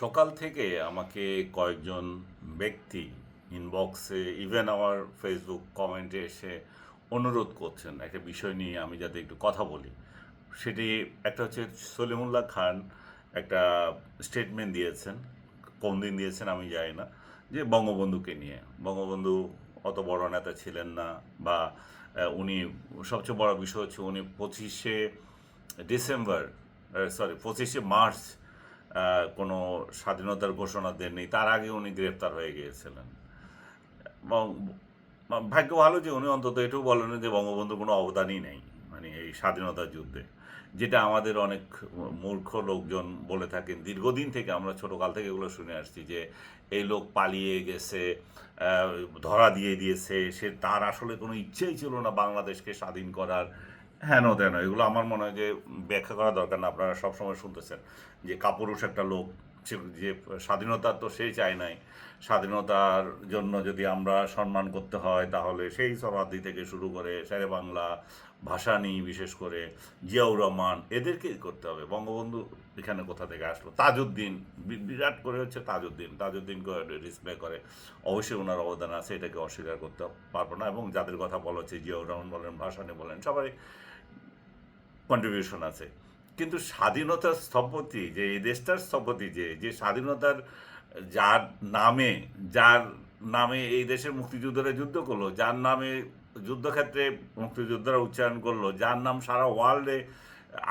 সকাল থেকে আমাকে কয়েকজন ব্যক্তি ইনবক্সে ইভেন আমার ফেসবুক কমেন্টে এসে অনুরোধ করছেন একটা বিষয় নিয়ে আমি যাতে একটু কথা বলি। সেটি একটা হচ্ছে সলিমুল্লাহ খান একটা স্টেটমেন্ট দিয়েছেন। কোন দিন দিয়েছেন আমি জানি না। যে বঙ্গবন্ধুকে নিয়ে। বঙ্গবন্ধু অত বড় নেতা ছিলেন না বা উনি সবচেয়ে বড় বিষয় হচ্ছে উনি পঁচিশে ডিসেম্বর সরি পঁচিশে মার্চ কোনো স্বাধীনতার ঘোষণা দেননি। তার আগে উনি গ্রেপ্তার হয়ে গিয়েছিলেন। এবং ভাগ্য ভালো যে উনি অন্তত এটাও বলেন যে বঙ্গবন্ধুর কোনো অবদানই নেই মানে এই স্বাধীনতা যুদ্ধে, যেটা আমাদের অনেক মূর্খ লোকজন বলে থাকেন। দীর্ঘদিন থেকে আমরা ছোটোকাল থেকে এগুলো শুনে আসছি যে এই লোক পালিয়ে গেছে ধরা দিয়ে দিয়েছে, সে তার আসলে কোনো ইচ্ছেই ছিল না বাংলাদেশকে স্বাধীন করার। হ্যাঁ তেন এগুলো আমার মনে হয় যে ব্যাখ্যা করা দরকার না, আপনারা সবসময় শুনতেছেন যে কাপুরুষ একটা লোক, সে- যে স্বাধীনতা তো সে চায় নাই, স্বাধীনতার জন্য যদি আমরা সম্মান করতে হয়, তাহলে সেই সরাদি থেকে শুরু করে শেরে বাংলা, ভাষা ভাসানি বিশেষ করে জিয়াউর রহমান, এদেরকে করতে হবে। বঙ্গবন্ধু এখানে কোথা থেকে আসলো? তাজউদ্দিন বিরাট করে হচ্ছে তাজউদ্দিন তাজউদ্দিনকে রিসপেক্ট করে। অবশ্যই ওনার অবদান আছে, এটাকে অস্বীকার করতে পারব না, এবং যাদের কথা বলা হচ্ছে, জিয়াউর রহমান বলেন, ভাসানি বলেন, সবাই কন্ট্রিবিউশন আছে। কিন্তু স্বাধীনতার স্থপতি যে, এই দেশটার স্থপতি যে যে স্বাধীনতার যার নামে যার নামে এই দেশের মুক্তিযোদ্ধারা যুদ্ধ করল, যার নামে যুদ্ধক্ষেত্রে মুক্তিযোদ্ধারা উচ্চারণ করল, যার নাম সারা ওয়ার্ল্ডে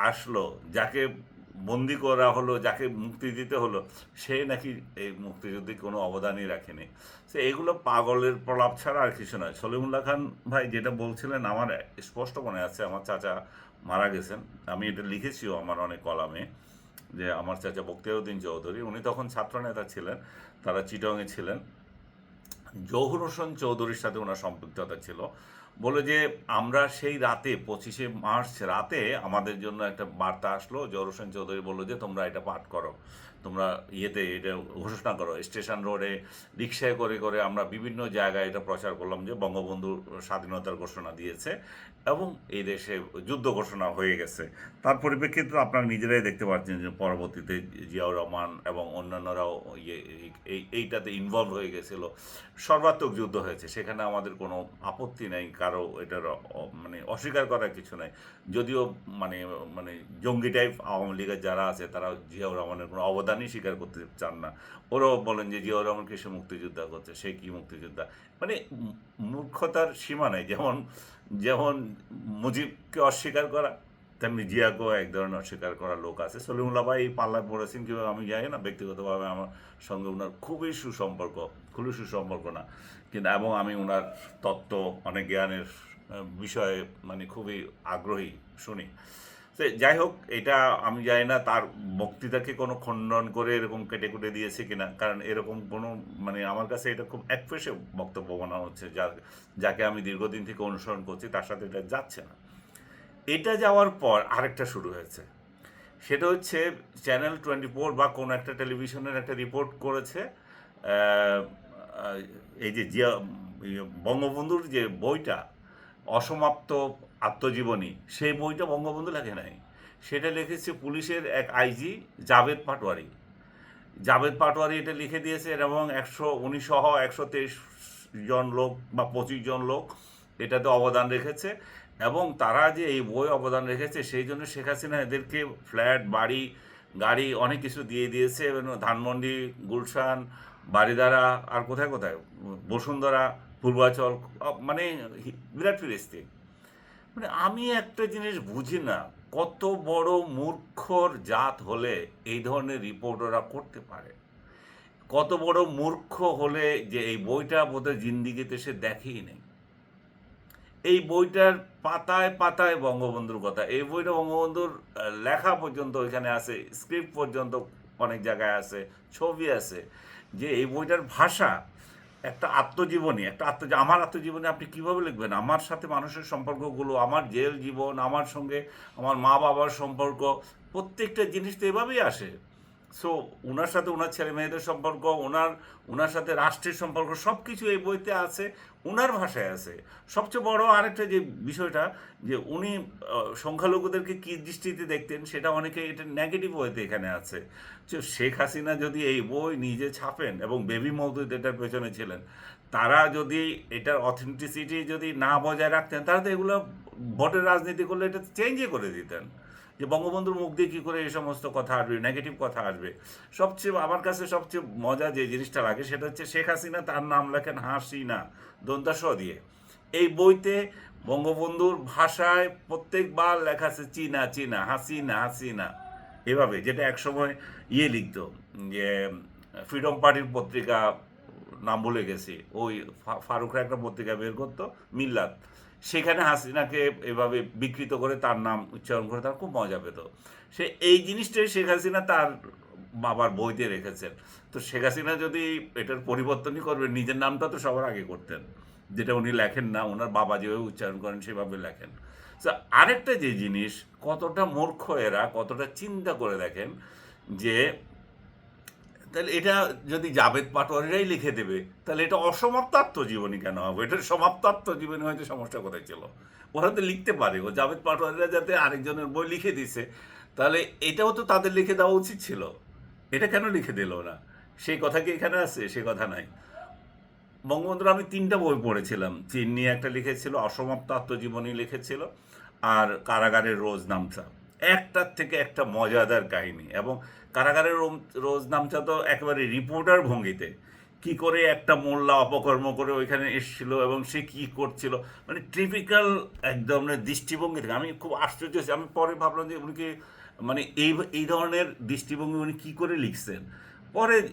আসলো, যাকে বন্দি করা হলো, যাকে মুক্তি দিতে হলো, সে নাকি এই মুক্তিযুদ্ধে কোনো অবদানই রাখেনি। সে এগুলো পাগলের প্রলাপ ছাড়া আর কিছু নয়। সলিমুল্লাহ খান ভাই যেটা বলছিলেন, আমার স্পষ্ট মনে আছে, আমার চাচা মারা গেছেন। আমি এটা লিখেছিও আমার অনেক কলামে যে আমার চাচা বক্তিয়াউদ্দিন চৌধুরী, উনি তখন ছাত্রনেতা ছিলেন, তারা চিটংয়ে ছিলেন। জহুর হোসেন চৌধুরীর সাথে ওনার সম্পৃক্ততা ছিল। বলে যে আমরা সেই রাতে, পঁচিশে মার্চ রাতে আমাদের জন্য একটা বার্তা আসলো। জহুর হোসেন চৌধুরী বলল যে, তোমরা এটা পাঠ করো। তোমরা ইয়েতে এটা ঘোষণা করো, স্টেশন রোডে রিক্সায় করে করে আমরা বিভিন্ন জায়গায় এটা প্রচার করলাম যে বঙ্গবন্ধু স্বাধীনতার ঘোষণা দিয়েছে এবং এই দেশে যুদ্ধ ঘোষণা হয়ে গেছে। তার পরিপ্রেক্ষিতে আপনারা নিজেরাই দেখতে পাচ্ছেন যে পরবর্তীতে জিয়াউর রহমান এবং অন্যান্যরাও ইয়ে এই, এইটাতে ইনভলভ হয়ে গেছিল। সর্বাত্মক যুদ্ধ হয়েছে, সেখানে আমাদের কোনো আপত্তি নেই, কারও এটার মানে অস্বীকার করার কিছু নাই। যদিও মানে মানে জঙ্গি টাইপ আওয়ামী লীগের যারা আছে, তারা জিয়াউর রহমানের কোনো অবদানই স্বীকার করতে চান না। ওরাও বলেন যে জিয়াউর রহমানকে সে মুক্তিযোদ্ধা করছে, সে কি মুক্তিযোদ্ধা? মানে মূর্খতার সীমা নেই। যেমন যেমন মুজিবকে অস্বীকার করা, তেমনি জিয়াকেও এক ধরনের অস্বীকার করা লোক আছে। সলিমুল্লাহ ভাই এই পড়েছেন কীভাবে আমি জানি না। ব্যক্তিগতভাবে আমার সঙ্গে ওনার খুবই সুসম্পর্ক খুবই সুসম্পর্ক না। কিন্তু, এবং আমি ওনার তত্ত্ব, অনেক জ্ঞানের বিষয়ে মানে খুবই আগ্রহী, শুনি। তো যাই হোক, এটা আমি জানি না তার বক্তৃতাকে কোনো খণ্ডন করে এরকম কেটে কুটে দিয়েছে কিনা। কারণ এরকম কোনো মানে আমার কাছে এটা খুব একপেশে বক্তব্য মনে হচ্ছে, যা, যাকে আমি দীর্ঘদিন থেকে অনুসরণ করছি, তার সাথে এটা যাচ্ছে না। এটা যাওয়ার পর আরেকটা শুরু হয়েছে। সেটা হচ্ছে চ্যানেল টোয়েন্টি ফোর বা কোনো একটা টেলিভিশনের একটা রিপোর্ট করেছে এই যে জিয়া, বঙ্গবন্ধুর যে বইটা, অসমাপ্ত আত্মজীবনী, সেই বইটা বঙ্গবন্ধু লেখে নাই। সেটা লিখেছে পুলিশের এক আইজি, জাভেদ পাটোয়ারি। জাভেদ পাটোয়ারি এটা লিখে দিয়েছে এবং একশো উনিশ সহ একশো তেইশ জন লোক বা পঁচিশ জন লোক এটাতে অবদান রেখেছে এবং তারা যে এই বই অবদান রেখেছে সেই জন্য শেখ হাসিনা এদেরকে ফ্ল্যাট, বাড়ি, গাড়ি অনেক কিছু দিয়ে দিয়েছে। এবং ধানমন্ডি, গুলশান বাড়িদারা আর কোথায় কোথায়? বসুন্ধরা, পূর্বাচল মানে বিরাট ফিরিস্তি মানে আমি একটা জিনিস বুঝি না, কত বড় মূর্খর জাত হলে এই ধরনের রিপোর্ট ওরা করতে পারে? কত বড় মূর্খ হলে যে এই বইটা বোধহয় জিন্দিগিতে সে দেখেই নেই? এই বইটার পাতায় পাতায় বঙ্গবন্ধুর কথা, এই বইটা বঙ্গবন্ধুর লেখা পর্যন্ত ওইখানে আছে, স্ক্রিপ্ট পর্যন্ত অনেক জায়গায় আছে, ছবি আছে, যে এই বইটার ভাষা একটা আত্মজীবনী, একটা আত্ম আমার আত্মজীবনী আপনি কীভাবে লিখবেন? আমার সাথে মানুষের সম্পর্কগুলো, আমার জেল জীবন, আমার সঙ্গে আমার মা বাবার সম্পর্ক, প্রত্যেকটা জিনিস তো এভাবেই আসে। সো ওনার সাথে ওনার ছেলে মেয়েদের সম্পর্ক ওনার ওনার সাথে রাষ্ট্রের সম্পর্ক সব কিছু এই বইতে আছে ওনার ভাষায় আছে। সবচেয়ে বড় আরেকটা যে বিষয়টা, যে উনি সংখ্যালঘুদেরকে কী দৃষ্টিতে দেখতেন, সেটা অনেকে এটা নেগেটিভ ওয়েতে এখানে আছে। শেখ হাসিনা যদি এই বই নিজে ছাপেন এবং বেবি মৌদুদ এটার পেছনে ছিলেন, তারা যদি এটার অথেন্টিসিটি যদি না বজায় রাখতেন তাহলে তো এগুলো ভোটের রাজনীতি করলে এটা চেঞ্জই করে দিতেন। যে বঙ্গবন্ধুর মুখ দিয়ে কী করে এই সমস্ত কথা আসবে নেগেটিভ কথা আসবে? সবচেয়ে আমার কাছে সবচেয়ে মজা যে জিনিসটা লাগে সেটা হচ্ছে শেখ হাসিনা তার নাম লেখেন হাসিনা দন্তাস দিয়ে। এই বইতে বঙ্গবন্ধুর ভাষায় প্রত্যেকবার লেখা আছে চীনা চীনা, হাসিনা হাসিনা। এভাবে, যেটা একসময় ইয়ে লিখতো, যে ফ্রিডম পার্টির পত্রিকা, নাম ভুলে গেছি। ওই ফারুকরা একটা পত্রিকা বের করতো, মিল্লাত। সেখানে হাসিনাকে এভাবে বিকৃত করে তার নাম উচ্চারণ করে তার খুব মজা পেত। সে এই জিনিসটাই শেখ হাসিনা তার বাবার বইতে রেখেছেন। তো শেখ হাসিনা যদি এটার পরিবর্তনই করবেন নিজের নামটা তো সবার আগে করতেন। যেটা উনি লেখেন না, ওনার বাবা যেভাবে উচ্চারণ করেন সেভাবে লেখেন। তো আরেকটা যে জিনিস, কতটা মূর্খ এরা, কতটা চিন্তা করে দেখেন যে তাহলে এটা যদি জাবেদ পাটোয়ারিরাই লিখে দেবে, তাহলে এটা অসমাপ্ত আত্মজীবনী কেন হবে? এটা সমাপ্ত জীবনী হয়তো সমস্যা কোথায় ছিল? ওরা তো লিখতে পারে, ও জাবেদ পাটোয়ারিরা যাতে আরেকজনের বই লিখে দিছে, তাহলে এটাও তো তাদের লিখে দেওয়া উচিত ছিল। এটা কেন লিখে দিল না সেই কথা কি এখানে আছে? সে কথা নাই। বঙ্গবন্ধুর আমি তিনটা বই পড়েছিলাম। চীন নিয়ে একটা লিখেছিল অসমাপ্ত আত্মজীবনী লিখেছিল, আর কারাগারের রোজ নামচা একটার থেকে একটা মজাদার কাহিনী। এবং কারাগারের রোজ নামচা তো একেবারে রিপোর্টার ভঙ্গিতে। কি করে একটা মোল্লা অপকর্ম করে ওইখানে এসেছিল এবং সে কি করছিল? মানে ট্রিপিক্যাল একদম দৃষ্টিভঙ্গি থেকে। আমি খুব আশ্চর্য হয়েছি। আমি পরে ভাবলাম যে উনি কি মানে এই এই ধরনের দৃষ্টিভঙ্গি উনি কী করে লিখছেন? পরে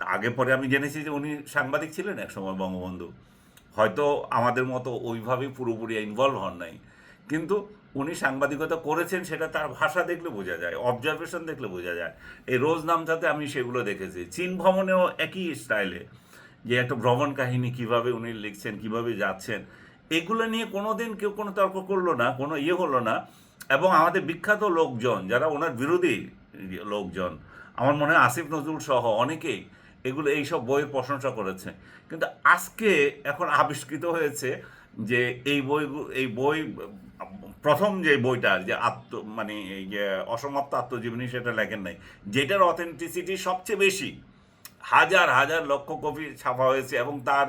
আগে পরে আমি জেনেছি যে উনি সাংবাদিক ছিলেন এক সময় বঙ্গবন্ধু। হয়তো আমাদের মতো ওইভাবেই পুরোপুরি ইনভলভ হন নাই। কিন্তু উনি সাংবাদিকতা করেছেন, সেটা তার ভাষা দেখলে বোঝা যায় অবজারভেশন দেখলে বোঝা যায়। এই রোজ নামটাতে আমি সেগুলো দেখেছি। চীন ভ্রমণেও একই স্টাইলে যে একটা ভ্রমণ কাহিনী কীভাবে উনি লিখছেন, কীভাবে যাচ্ছেন, এগুলো নিয়ে কোনোদিন কেউ কোনো তর্ক করল না, কোনো ইয়ে হলো না। এবং আমাদের বিখ্যাত লোকজন, যারা ওনার বিরোধী লোকজন, আমার মনে হয় আসিফ নজরুল সহ অনেকেই এগুলো, এইসব বইয়ের প্রশংসা করেছে। কিন্তু আজকে এখন আবিষ্কৃত হয়েছে যে এই বই এই বই প্রথম যে বইটা, যে আত্ম মানে যে অসমাপ্ত আত্মজীবনী, সেটা লেখেন নাই। যেটার অথেন্টিসিটি সবচেয়ে বেশি। হাজার হাজার লক্ষ কপি ছাপা হয়েছে এবং তার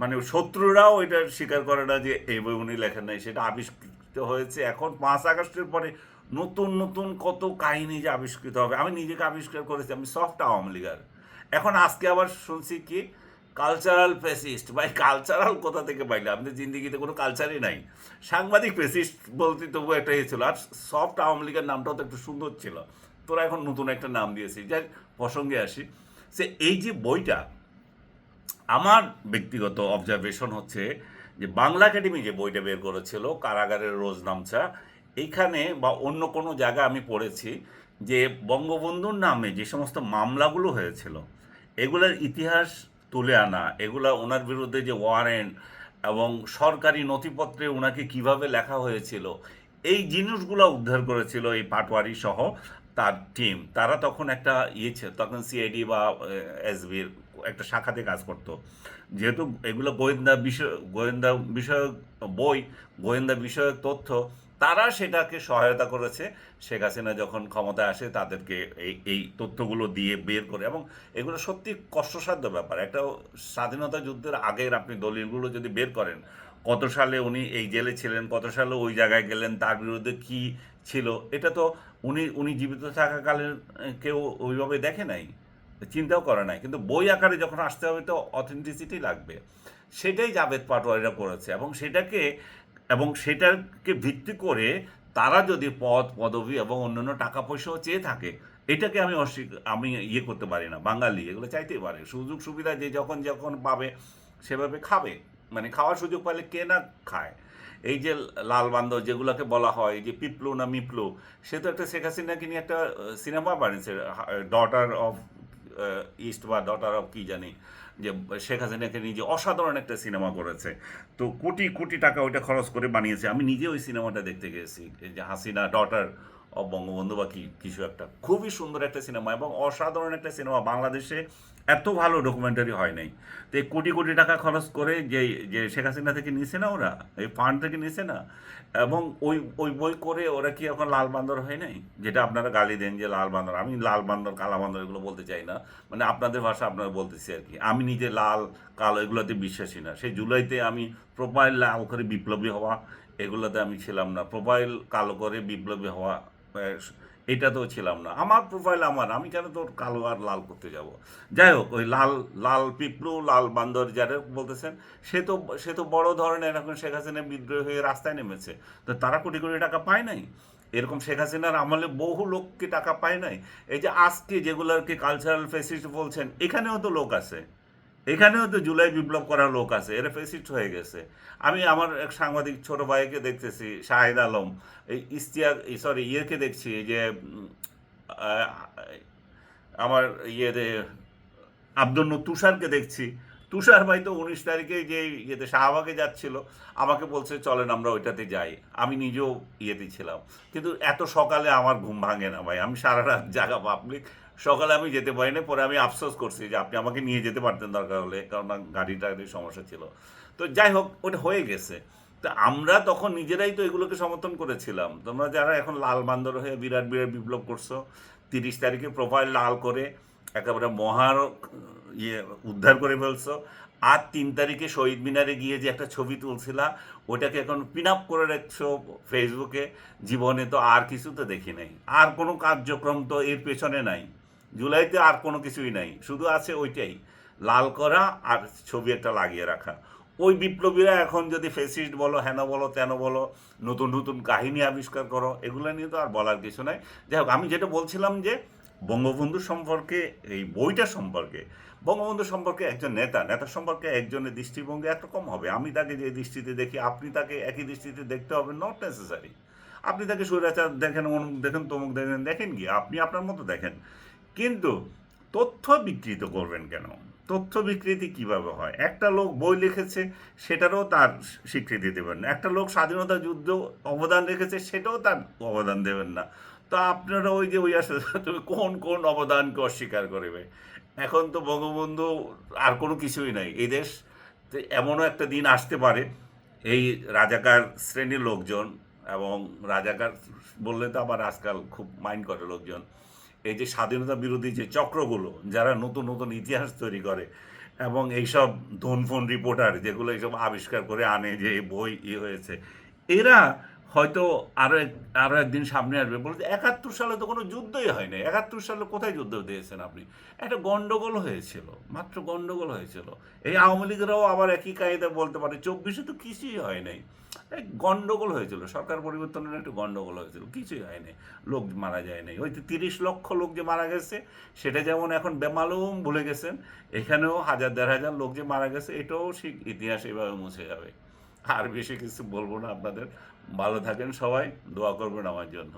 মানে শত্রুরাও এটা স্বীকার করে না যে এই বই উনি লেখেন নাই। সেটা আবিষ্কৃত হয়েছে এখন, পাঁচ আগস্টের পরে নতুন নতুন কত কাহিনী যে আবিষ্কৃত হবে। আমি নিজেকে আবিষ্কার করেছি, আমি সফট আওয়ামী লীগার। এখন আজকে আবার শুনছি কি কালচারাল পেসিস্ট ভাই কালচারাল কোথা থেকে পাইলে? আমাদের জিন্দিগিতে কোনো কালচারই নাই। সাংবাদিক পেসিস্ট বলতে তবু একটা ইয়ে ছিল। আর সফট আওয়ামী লীগের নামটাও তো একটু সুন্দর ছিল। তোরা এখন নতুন একটা নাম দিয়েছি যাই প্রসঙ্গে আসি। সে এই যে বইটা, আমার ব্যক্তিগত অবজারভেশন হচ্ছে যে বাংলা একাডেমি যে বইটা বের করেছিল, কারাগারের রোজ নামচা এইখানে বা অন্য কোনো জায়গায় আমি পড়েছি যে বঙ্গবন্ধুর নামে যে সমস্ত মামলাগুলো হয়েছিল, এগুলোর ইতিহাস তুলে আনা। এগুলা ওনার বিরুদ্ধে যে ওয়ারেন্ট এবং সরকারি নথিপত্রে ওনাকে কীভাবে লেখা হয়েছিল, এই জিনিসগুলো উদ্ধার করেছিল এই পাটওয়ারি সহ তার টিম তারা তখন একটা ইয়ে ছিল তখন সিআইডি বা এসবির একটা শাখাতে কাজ করতো। যেহেতু এগুলো গোয়েন্দা বিষয় গোয়েন্দা বিষয়ক বই, গোয়েন্দা বিষয়ক তথ্য তারা সেটাকে সহায়তা করেছে। শেখ হাসিনা যখন ক্ষমতায় আসে, তাদেরকে এই এই তথ্যগুলো দিয়ে বের করে এবং এগুলো সত্যি কষ্টসাধ্য ব্যাপার। একটা স্বাধীনতা যুদ্ধের আগের আপনি দলিলগুলো যদি বের করেন, কত সালে উনি এই জেলে ছিলেন, কত সালে ওই জায়গায় গেলেন, তার বিরুদ্ধে কি ছিল, এটা তো উনি উনি জীবিত থাকাকালীন কেউ ওইভাবে দেখে নাই, চিন্তাও করে নাই। কিন্তু বই আকারে যখন আসতে হবে, তো অথেন্টিসিটি লাগবে। সেটাই জাভেদ পাটোয়ারিরা করেছে এবং সেটাকে এবং সেটাকে ভিত্তি করে তারা যদি পদ, পদবি এবং অন্যান্য টাকা পয়সাও চেয়ে থাকে, এটাকে আমি অস্বীকার আমি ইয়ে করতে পারি না, বাঙালি, এগুলো চাইতেই পারে। সুযোগ সুবিধা যে যখন যখন পাবে, সেভাবে খাবে। মানে খাওয়ার সুযোগ পেলে কে না খায়? এই যে লাল বান্ধ যেগুলোকে বলা হয় যে পিপলু না মিপলু, সে তো একটা শেখ হাসিনাকে নিয়ে একটা সিনেমা বানিয়েছে ডটার অফ ইস্ট বা ডটার অফ কি জানি যে শেখ হাসিনাকে নিজে অসাধারণ একটা সিনেমা করেছে। তো কোটি কোটি টাকা ওইটা খরচ করে বানিয়েছে। আমি নিজে ওই সিনেমাটা দেখতে গেছি যে হাসিনা ডটার বঙ্গবন্ধু বা কিছু একটা। খুবই সুন্দর একটা সিনেমা এবং অসাধারণ একটা সিনেমা বাংলাদেশে এত ভালো ডকুমেন্টারি হয় নাই। তো এই কোটি কোটি টাকা খরচ করে যে যে শেখ হাসিনা থেকে নিছে না ওরা, এই ফান্ড থেকে নিছে না, এবং ওই ওই বই করে ওরা কি এখন লাল বান্দর হয় নাই? যেটা আপনারা গালি দেন যে লাল বান্দর। আমি লাল বান্দর, কালা বান্দর এগুলো বলতে চাই না। মানে আপনাদের ভাষা আপনারা বলতেছি আর কি। আমি নিজে লাল, কালো এগুলোতে বিশ্বাসী না। সেই জুলাইতে আমি প্রোফাইল লাল করে বিপ্লবী হওয়া এগুলোতে আমি ছিলাম না। প্রোফাইল কালো করে বিপ্লবী হওয়া আহ, তো ছিলাম না। আমার প্রোফাইল আমার আমি কেন তোর কালো আর লাল করতে যাব? যাই হোক ওই লাল লাল পিপলু লাল বান্দর যারা বলতেছেন সে তো সে তো বড় ধরনের এখন শেখ হাসিনা বিদ্রোহ হয়ে রাস্তায় নেমেছে। তো তারা কোটি কোটি টাকা পায় নাই? এরকম শেখ হাসিনার আমলে বহু লোককে টাকা পায় নাই? এই যে আজকে যেগুলোকে কালচারাল ফেসিস্ট বলছেন এখানেও তো লোক আছে। এখানেও তো জুলাই বিপ্লব করার লোক আছে, এরা ফেসিস্ট হয়ে গেছে। আমি আমার এক সাংবাদিক ছোট ভাইকে দেখতেছি, শাহেদ আলম, এই ইস্তিয়াক সরি ইয়েকে দেখছি যে আমার ইয়েতে আব্দুল তুষারকে দেখছি। তুষার ভাই তো উনিশ তারিখে যে ইয়েতে শাহবাগে যাচ্ছিল, আমাকে বলছে, চলেন আমরা ওইটাতে যাই। আমি নিজেও ইয়েতে ছিলাম। কিন্তু এত সকালে আমার ঘুম ভাঙে না ভাই, আমি সারা রাত জাগা পাবলিক সকালে আমি যেতে পারি না পরে আমি আফসোস করছি যে আপনি আমাকে নিয়ে যেতে পারতেন দরকার হলে কারণ গাড়িটার সমস্যা ছিল। তো যাই হোক, ওটা হয়ে গেছে। তো আমরা তখন নিজেরাই তো এগুলোকে সমর্থন করেছিলাম। তোমরা যারা এখন লাল বান্দর হয়ে বিরাট বিরাট বিপ্লব করছ, তিরিশ তারিখে প্রোফাইল লাল করে একেবারে মহার ইয়ে উদ্ধার করে ফেলছো, আর তিন তারিখে শহীদ মিনারে গিয়ে যে একটা ছবি তুলছিলা, ওটাকে এখন পিন আপ করে রাখছো ফেসবুকে জীবনে তো আর কিছু তো দেখি নাই। আর কোনো কার্যক্রম তো এর পেছনে নাই। জুলাইতে আর কোনো কিছুই নাই। শুধু আছে ওইটাই, লাল করা আর ছবি একটা লাগিয়ে রাখা। ওই বিপ্লবীরা এখন যদি ফেসিস্ট বলো, হেন বলো, তেন বলো, নতুন নতুন কাহিনী আবিষ্কার করো, এগুলো নিয়ে তো আর বলার কিছু নাই। যাই হোক, আমি যেটা বলছিলাম যে, বঙ্গবন্ধু সম্পর্কে, এই বইটা সম্পর্কে, বঙ্গবন্ধু সম্পর্কে একজন নেতা নেতা সম্পর্কে একজনের দৃষ্টিভঙ্গি একরকম হবে। আমি তাকে যে দৃষ্টিতে দেখি, আপনি তাকে একই দৃষ্টিতে দেখতে হবে নট নেসেসারি আপনি তাকে স্বৈরাচার দেখেন দেখেন, তমুক দেখেন দেখেন কি? আপনি আপনার মতো দেখেন। কিন্তু তথ্য বিকৃত করবেন কেন? তথ্য বিকৃতি কীভাবে হয়? একটা লোক বই লিখেছে, সেটারও তার স্বীকৃতি দেবেন না। একটা লোক স্বাধীনতা যুদ্ধ অবদান রেখেছে, সেটাও তার অবদান দেবেন না। তো আপনারা ওই যে ওই আসে তুমি কোন কোন অবদানকে অস্বীকার করবে? এখন তো বঙ্গবন্ধু আর কোনো কিছুই নাই। এই দেশ এমনও একটা দিন আসতে পারে, এই রাজাকার শ্রেণির লোকজন এবং রাজাকার বললে তো আবার আজকাল খুব মাইন্ড করে লোকজন। এই যে স্বাধীনতা বিরোধী যে চক্রগুলো, যারা নতুন নতুন ইতিহাস তৈরি করে, এবং এইসব ধনফোন রিপোর্টার যেগুলো এইসব আবিষ্কার করে আনে যে বই ই হয়েছে, এরা হয়তো আরও এক, আরও একদিন সামনে আসবে। বলতে একাত্তর সালে তো কোনো যুদ্ধই হয় নাই। একাত্তর সালে কোথায় যুদ্ধ দিয়েছেন আপনি? একটা গন্ডগোল হয়েছিল, মাত্র গন্ডগোল হয়েছিল। এই আওয়ামী লীগরাও আবার একই কায়দা বলতে পারে, চব্বিশে তো কিছুই হয় নাই। গন্ডগোল হয়েছিল, সরকার পরিবর্তনের একটু গন্ডগোল হয়েছিল, কিছুই হয়নি লোক মারা যায় নাই। ওই তিরিশ লক্ষ লোক যে মারা গেছে, সেটা যেমন এখন বেমালুম ভুলে গেছেন, এখানেও হাজার দেড় হাজার লোক যে মারা গেছে, এটাও ঠিক ইতিহাস এভাবে মুছে যাবে। আর বেশি কিছু বলব না আপনাদের। ভালো থাকেন সবাই দোয়া করবেন আমার জন্য।